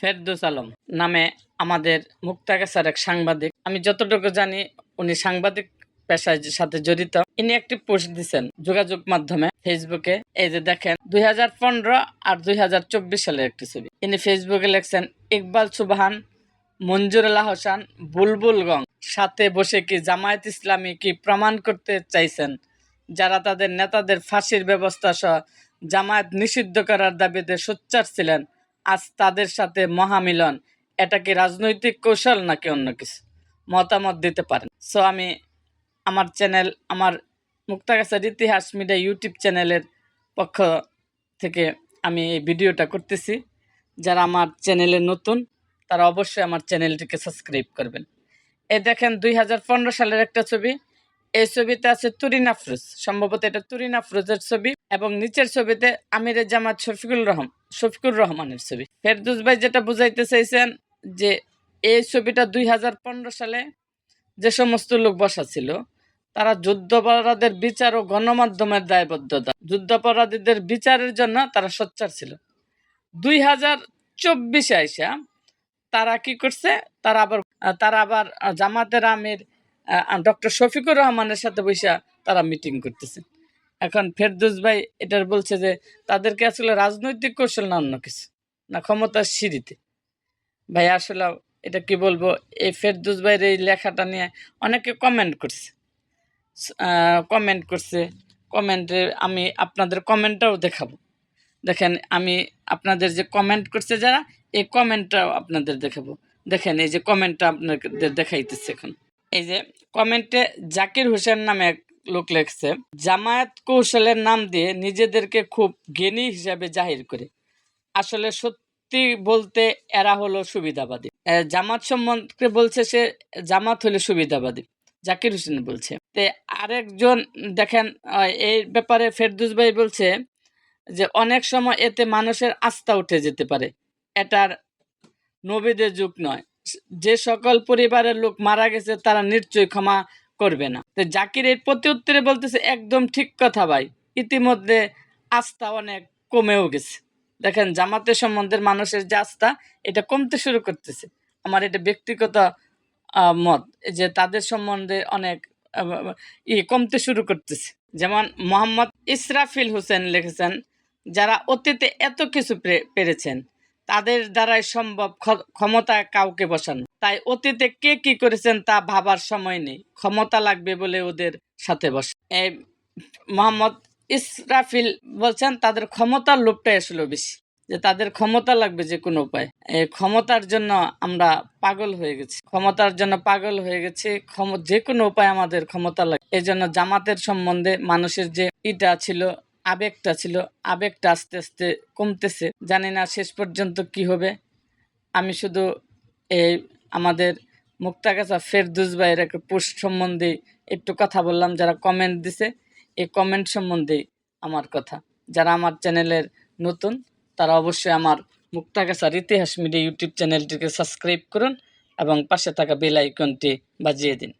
ফেরদৌস আলম নামে আমাদের মুক্তাগাছার এক সাংবাদিক। আমি যতটুকু জানি, উনি সাংবাদিক পেশার সাথে জড়িত। ইনি একটি পোস্ট দিচ্ছেন যোগাযোগ মাধ্যমে, ফেসবুকে। এই যে দেখেন, দুই আর দুই সালের একটি ছবি। ইনি ফেসবুকে লেখছেন, ইকবাল সুবহান মঞ্জুরুল্লাহ হোসান, বুলবুল গং, সাথে বসে কি জামায়াত ইসলামী কি প্রমাণ করতে চাইছেন? যারা তাদের নেতাদের ফাঁসির ব্যবস্থা সহ জামায়াত নিষিদ্ধ করার দাবিতে সোচ্চার ছিলেন আজ তাদের সাথে মহামিলন। এটা কি রাজনৈতিক কৌশল নাকি অন্য কিছু? মতামত দিতে পারেন। সো আমি আমার চ্যানেল আমার মুক্তাগাছার ইতিহাস মিডিয়া ইউটিউব চ্যানেলের পক্ষ থেকে আমি এই ভিডিওটা করতেছি। যারা আমার চ্যানেলে নতুন, তারা অবশ্যই আমার চ্যানেলটিকে সাবস্ক্রাইব করবেন। এ দেখেন দুই হাজার পনেরো সালের একটা ছবি। এই ছবিতে আছে তুরিন আফরোজ সম্ভবত এটা তুরিন আফরোজের ছবি। এবং নিচের ছবিতে আমিরের জামাত শফিকুল রহমান শফিকুর রহমানের ছবি। ফেরদুস ভাই যেটা বুঝাইতে চাইছেন যে এই ছবিটা দুই হাজার পনেরো সালে যে সমস্ত লোক বসা ছিল, তারা যুদ্ধাপরাধের বিচার ও গণমাধ্যমের দায়বদ্ধতা, যুদ্ধাপরাধীদের বিচারের জন্য তারা সোচ্চার ছিল। দুই হাজার চব্বিশে আইসা তারা কি করছে? তারা আবার তারা আবার জামাতের আমির ডক্টর শফিকুর রহমানের সাথে বৈশা তারা মিটিং করতেছে। এখন ফেরদৌস ভাই এটার বলছে যে, তাদেরকে আসলে রাজনৈতিক কৌশল না অন্য কিছু, না ক্ষমতার সিঁড়িতে। ভাই, আসলে এটা কি বলব, এই ফেরদৌস ভাইয়ের এই লেখাটা নিয়ে অনেকে কমেন্ট করছে। কমেন্ট করছে। কমেন্টে আমি আপনাদের কমেন্টটাও দেখাবো। দেখেন, আমি আপনাদের যে কমেন্ট করছে যারা, এই কমেন্টটাও আপনাদের দেখাবো। দেখেন, এই যে কমেন্টটা আপনাদের দেখাইতেছে এখন। এই যে কমেন্টে জাকির হোসেন নামে এক লোক লেখছে, জামায়াত কৌশলের নাম দিয়ে নিজেদেরকে খুব জ্ঞানী হিসাবে জাহির করে। আসলে সত্যি বলতে এরা হলো সুবিধাবাদী। জামাত সম্বন্ধে বলছে সে, জামাত হলে সুবিধাবাদী, জাকির হোসেন বলছে। তে আরেকজন দেখেন এই ব্যাপারে ফেরদুস ভাই বলছে যে, অনেক সময় এতে মানুষের আস্থা উঠে যেতে পারে। এটার নবীদের যুগ নয়। যে সকল পরিবারের লোক মারা গেছে, তারা নিশ্চয়ই ক্ষমা করবে না। তো জাকির এর প্রতি উত্তরে বলতেছে, একদম ঠিক কথা ভাই। ইতিমধ্যে আস্থা অনেক কমেও গেছে। দেখেন, জামাতের সম্বন্ধের মানুষের যে আস্থা, এটা কমতে শুরু করতেছে। আমার এটা ব্যক্তিগত মত যে তাদের সম্বন্ধে অনেক ই কমতে শুরু করতেছে। যেমন মোহাম্মদ ইসরাফিল হোসেন লিখেছেন, যারা অতীতে এত কিছু পেরেছেন, তাদের দ্বারাই সম্ভব ক্ষ- ক্ষমতায় কাউকে বসানো। তাই অতীতে কে কি করেছেন তা ভাবার সময় নেই। ক্ষমতা লাগবে বলে ওদের সাথে বসে। মোহাম্মদ ইসরাফিল বলছেন, তাদের ক্ষমতার লোভটাই আসলে বেশি, যে তাদের ক্ষমতা লাগবে যে কোনো উপায়। ক্ষমতার জন্য আমরা পাগল হয়ে গেছি। ক্ষমতার জন্য পাগল হয়ে গেছে যে কোনো উপায় আমাদের ক্ষমতা লাগে, এই জন্য জামাতের সম্বন্ধে মানুষের যে ইটা ছিল, আবেগটা ছিল, আবেগটা আস্তে আস্তে কমতেছে। জানি না শেষ পর্যন্ত কি হবে। আমি শুধু এই আমাদের মুক্তাগাছা ফেরদুস ভাইয়ের একটা পোস্ট সম্বন্ধে একটু কথা বললাম, যারা কমেন্ট দিছে, এই কমেন্ট সম্বন্ধে আমার কথা। যারা আমার চ্যানেলের নতুন, তারা অবশ্যই আমার মুক্তাগাছার ইতিহাস মিডিয়া ইউটিউব চ্যানেলটিকে সাবস্ক্রাইব করুন এবং পাশে থাকা বেল আইকনটি বাজিয়ে দিন।